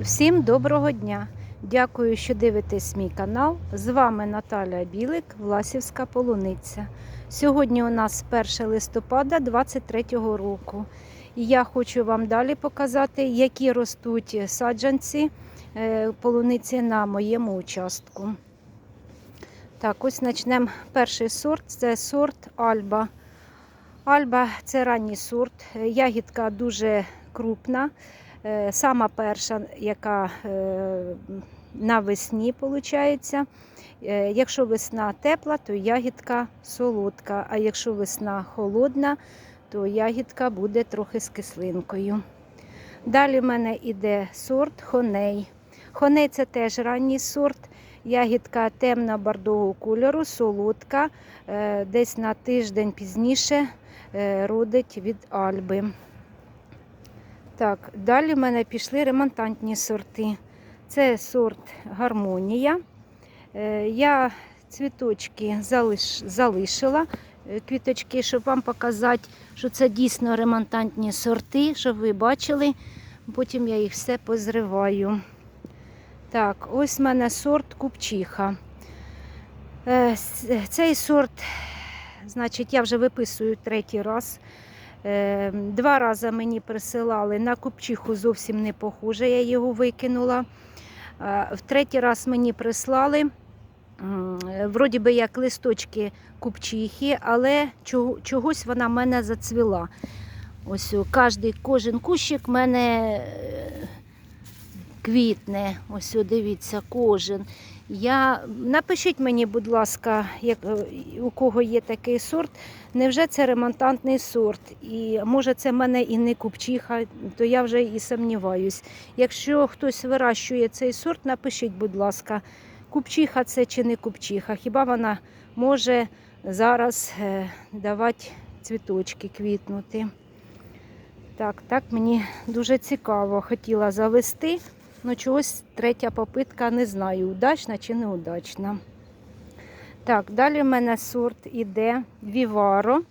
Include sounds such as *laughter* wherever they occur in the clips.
Всім доброго дня! Дякую, що дивитесь мій канал. З вами Наталя Білик, Власівська полуниця. Сьогодні у нас 1 листопада 2023 року. І я хочу вам далі показати, які ростуть саджанці е, полуниці на моєму участку. Так, ось почнемо. Перший сорт це сорт Альба. Альба це ранній сорт. Ягідка дуже крупна. Е, Сама перша, яка е, навесні виходить. Якщо весна тепла, то ягідка солодка, а якщо весна холодна, то ягідка буде трохи з кислинкою. Далі в мене йде сорт хоней. Хоней це теж ранній сорт. Ягідка темно-бордового кольору, солодка, е, десь на тиждень пізніше е, родить від альби. Так, далі в мене пішли ремонтантні сорти. Це сорт гармонія. Е, Я цвіточки залиш, залишила, е, квіточки, щоб вам показати, що це дійсно ремонтантні сорти, щоб ви бачили. Потім я їх все позриваю. Так, ось в мене сорт купчиха. Е, Цей сорт, значить, я вже виписую третій раз. Е, Два рази мені присилали на купчиху зовсім не похоже, я його викинула. Е, В третій раз мені прислали, вроді би як листочки купчихи, але чогось вона в мене зацвіла. Ось о, кожний, кожен кущик мене е, квітне. Ось дивіться, кожен. Я... Напишіть мені, будь ласка, як... е, у кого є такий сорт. Невже це ремонтантний сорт? І може це в мене і не купчиха, то я вже і сумніваюсь. Якщо хтось вирощує цей сорт, напишіть, будь ласка, купчиха це чи не купчиха. Хіба вона може зараз е, давати цвіточки квітнути? Так, так мені дуже цікаво. Хотіла завести. Ну, чогось третя попитка не знаю, удачна чи неудачна. Так, далі в мене сорт іде Віваро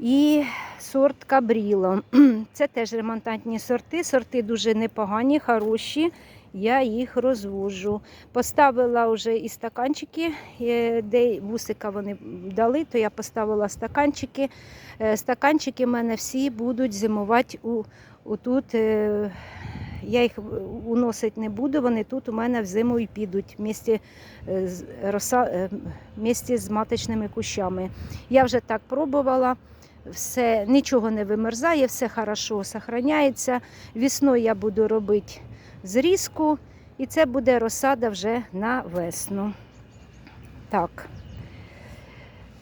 і сорт Кабріло. *clears throat* Це теж ремонтантні сорти. Сорти дуже непогані, хороші. Я їх розвожу. Поставила вже і стаканчики, е, де вусика вони дали, то я поставила стаканчики. Е, Стаканчики в мене всі будуть зимувати у, отут. е, Я їх уносити не буду, вони тут у мене в зиму і підуть вместе е, з, роса, е, вместе з маточними кущами. Я вже так пробувала, все, нічого не вимерзає, все хорошо зберігається. Весною я буду робити зрізку, і це буде розсада вже на весну. Так.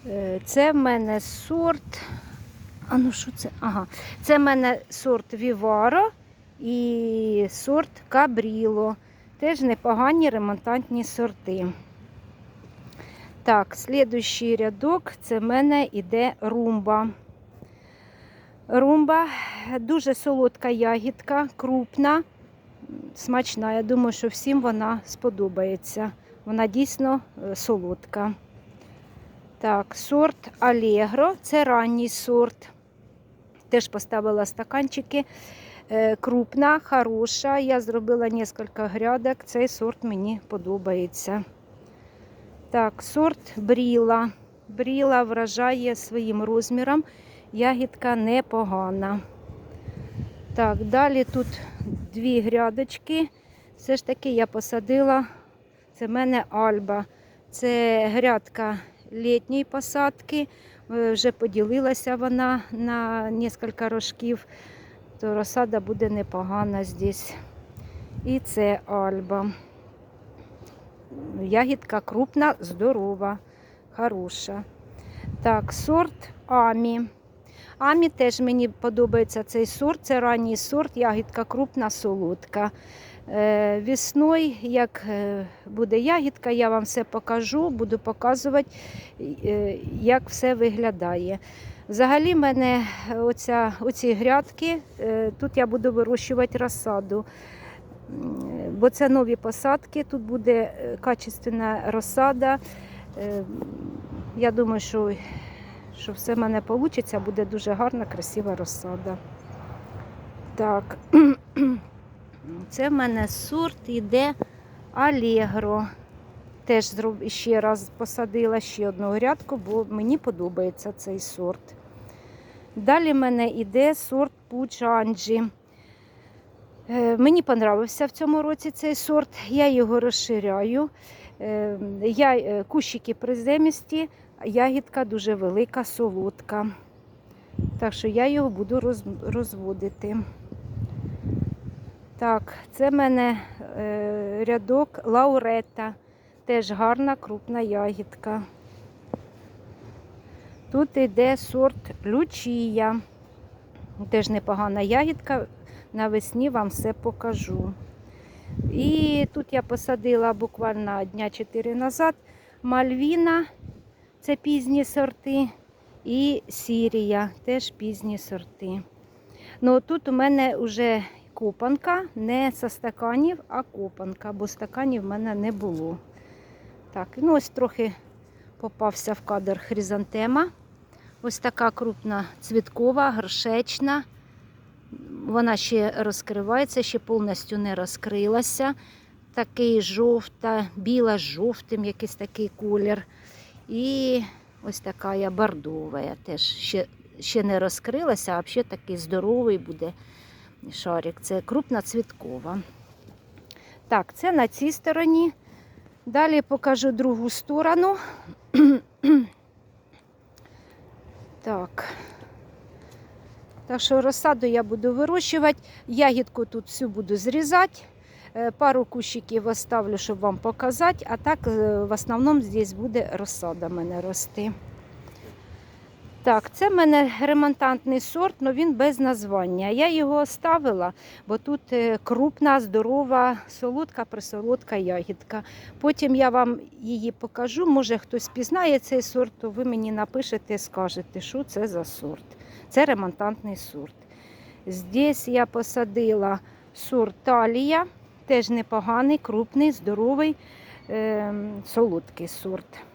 Е, Це в мене сорт. А ну що це? Ага. Це в мене сорт Віваро і сорт Кабріло. Теж непогані ремонтантні сорти. Так, слідуючий рядок це в мене іде румба. Румба дуже солодка ягідка, крупна, смачна. Я думаю, що всім вона сподобається. Вона дійсно е, солодка. Так, сорт Алегро, це ранній сорт. Теж поставила стаканчики. Е, Крупна, хороша. Я зробила кілька грядок. Цей сорт мені подобається. Так, сорт Бріла. Бріла вражає своїм розміром. Ягідка непогана. Так, далі тут дві грядочки. Все ж таки я посадила. Це в мене Альба. Це грядка літньої посадки. Е, Вже поділилася вона на кілька рожків, то розсада буде непогана здесь. І це Альба. Ягідка крупна, здорова, хороша. Так, сорт Амі. Амі теж мені подобається цей сорт. Це ранній сорт, ягідка крупна, солодка. Е, Весною, як е, буде ягідка, я вам все покажу, буду показувати, е, як все виглядає. Взагалі, в мене оця, оці грядки, е, тут я буду вирощувати розсаду. Бо це нові посадки, тут буде е, качественна розсада. Е, Я думаю, що, що все в мене вийде, буде дуже гарна, красива розсада. Так. *clears throat* Це в мене сорт іде Алегро. Теж ще раз посадила ще одну грядку, бо мені подобається цей сорт. Далі в мене йде сорт Пучанджі. Е, Мені понравився в цьому році цей сорт. Я його розширяю. Е, Я, е, кущики приземісті, ягідка дуже велика, солодка. Так що я його буду роз- розводити. Так, це в мене рядок лауретта. Теж гарна крупна ягідка. Тут йде сорт лючія. Теж непогана ягідка. Навесні вам все покажу. І тут я посадила буквально дня 4 назад мальвіна, це пізні сорти, і сірія, теж пізні сорти. Ну тут у мене вже копанка, не со стаканів, а копанка, бо стаканів в мене не було. Так, ну ось трохи попався в кадр хризантема. Ось така крупна цвіткова, горшечна. Вона ще розкривається, ще повністю не розкрилася. Такий жовта, біла з жовтим, якийсь такий колір. І ось така я бордова. Теж ще, ще не розкрилася, а ще такий здоровий буде шарик. Це крупна цвіткова. Так, це на цій стороні. Далі покажу другу сторону. Так. Так що розсаду я буду вирощувати. Ягідку тут всю буду зрізати. Е, Пару кущиків оставлю, щоб вам показати. А так е, в основному здесь буде розсада мене рости. Так, це в мене ремонтантний сорт, але він без названня. Я його оставила, бо тут е, крупна, здорова, солодка, присолодка ягідка. Потім я вам її покажу. Може хтось пізнає цей сорт, то ви мені напишете, і скажете, що це за сорт. Це ремонтантний сорт. Здесь я посадила сорт талія, теж непоганий, крупний, здоровий, е, солодкий сорт.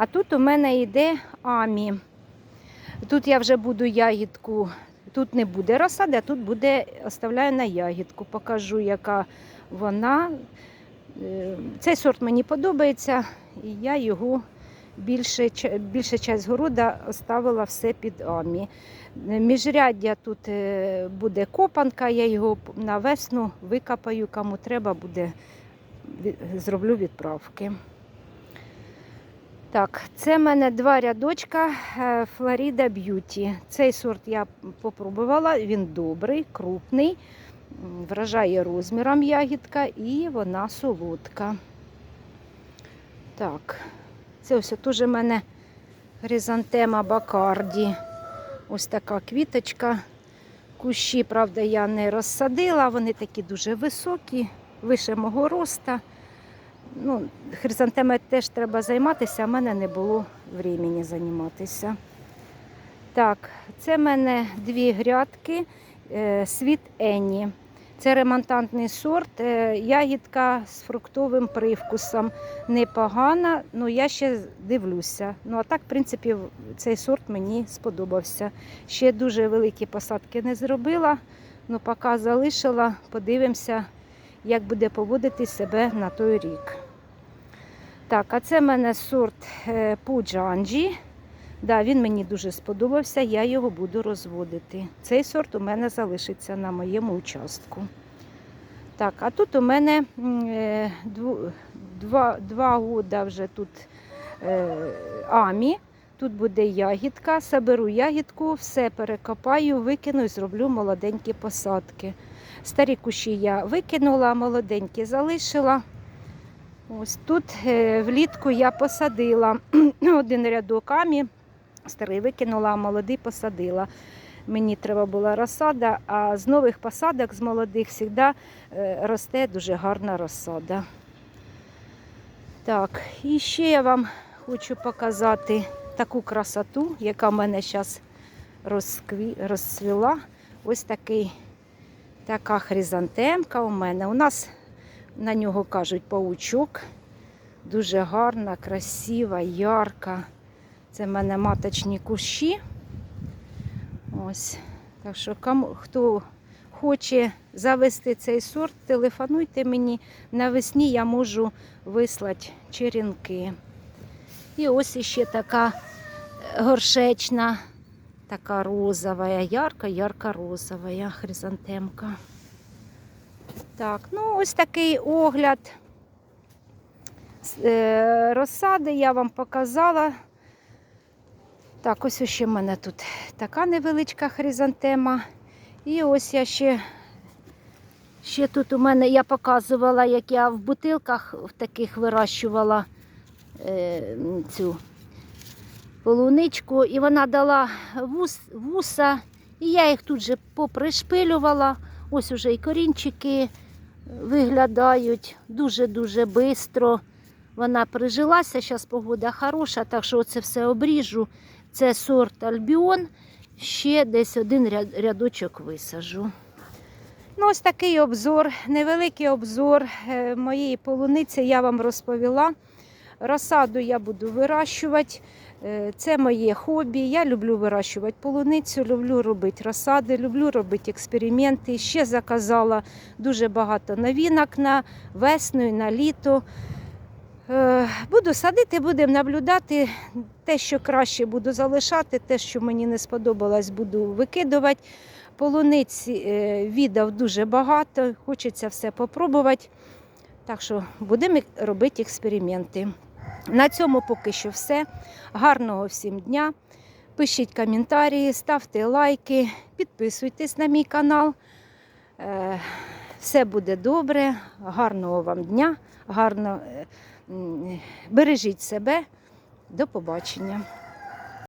А тут у мене йде амі. Тут я вже буду ягідку, тут не буде розсади, а тут буде, оставляю на ягідку. Покажу, яка вона. Е, Цей сорт мені подобається, і я його більше, більша часть города оставила все під амі. Міжряддя тут е, буде копанка, я його на весну викопаю, кому треба буде, зроблю відправки. Так, це в мене два рядочка е, Florida Beauty. Цей сорт я попробувала, він добрий, крупний, вражає розміром ягідка і вона солодка. Так, це ось теж в мене хризантема Бакарді. Ось така квіточка. Кущі, правда, я не розсадила, вони такі дуже високі, вище мого роста. Ну, хризантеми теж треба займатися, а в мене не було времени займатися. Так, це в мене дві грядки, е, світ Енні. Це ремонтантний сорт, е, ягідка з фруктовим привкусом. Непогана, ну я ще дивлюся. Ну а так, в принципі, цей сорт мені сподобався. Ще дуже великі посадки не зробила, ну поки залишила, подивимося, як буде поводити себе на той рік. Так, а це в мене сорт е, Пуджанджі. Да, він мені дуже сподобався, я його буду розводити. Цей сорт у мене залишиться на моєму участку. Так, а тут у мене е, два, два года вже тут е, амі. Тут буде ягідка, соберу ягідку, все перекопаю, викину і зроблю молоденькі посадки. Старі кущі я викинула, молоденькі залишила. Ось тут е, влітку я посадила *clears throat* один рядок амі, старий викинула, а молодий посадила. Мені треба була розсада, а з нових посадок, з молодих, завжди росте дуже гарна розсада. Так, і ще я вам хочу показати таку красоту, яка в мене зараз розкві... розцвіла. Ось такий, така хризантемка у мене. У нас на нього кажуть паучок. Дуже гарна, красива, ярка. Це в мене маточні кущі. Ось. Так що, кому, хто хоче завести цей сорт, телефонуйте мені. Навесні я можу вислати черенки. І ось іще така горшечна, така розова, ярка, ярка розова хризантемка. Так, ну ось такий огляд е, розсади я вам показала. Так, ось ще в мене тут така невеличка хризантема. І ось я ще, ще тут у мене я показувала, як я в бутилках в таких вирощувала е, цю полуничку, і вона дала вус, вуса, і я їх тут же попришпилювала. Ось уже і корінчики виглядають дуже-дуже швидко. Вона прижилася, зараз погода хороша, так що це все обріжу. Це сорт Альбіон. Ще десь один рядочок висажу. Ну, ось такий обзор, невеликий обзор е, моєї полуниці я вам розповіла. Розсаду я буду вирощувати. Е, Це моє хобі. Я люблю вирощувати полуницю, люблю робити розсади, люблю робити експерименти. Ще заказала дуже багато новинок на весну і на літо. Е, Буду садити, будемо наблюдати. Те, що краще буду залишати, те, що мені не сподобалось, буду викидувати. Полуниці е, віддав дуже багато, хочеться все попробувати. Так що будемо робити експерименти. На цьому поки що все. Гарного всім дня. Пишіть коментарі, ставте лайки, підписуйтесь на мій канал. Е, Все буде добре. Гарного вам дня, гарно е, бережіть себе. До побачення.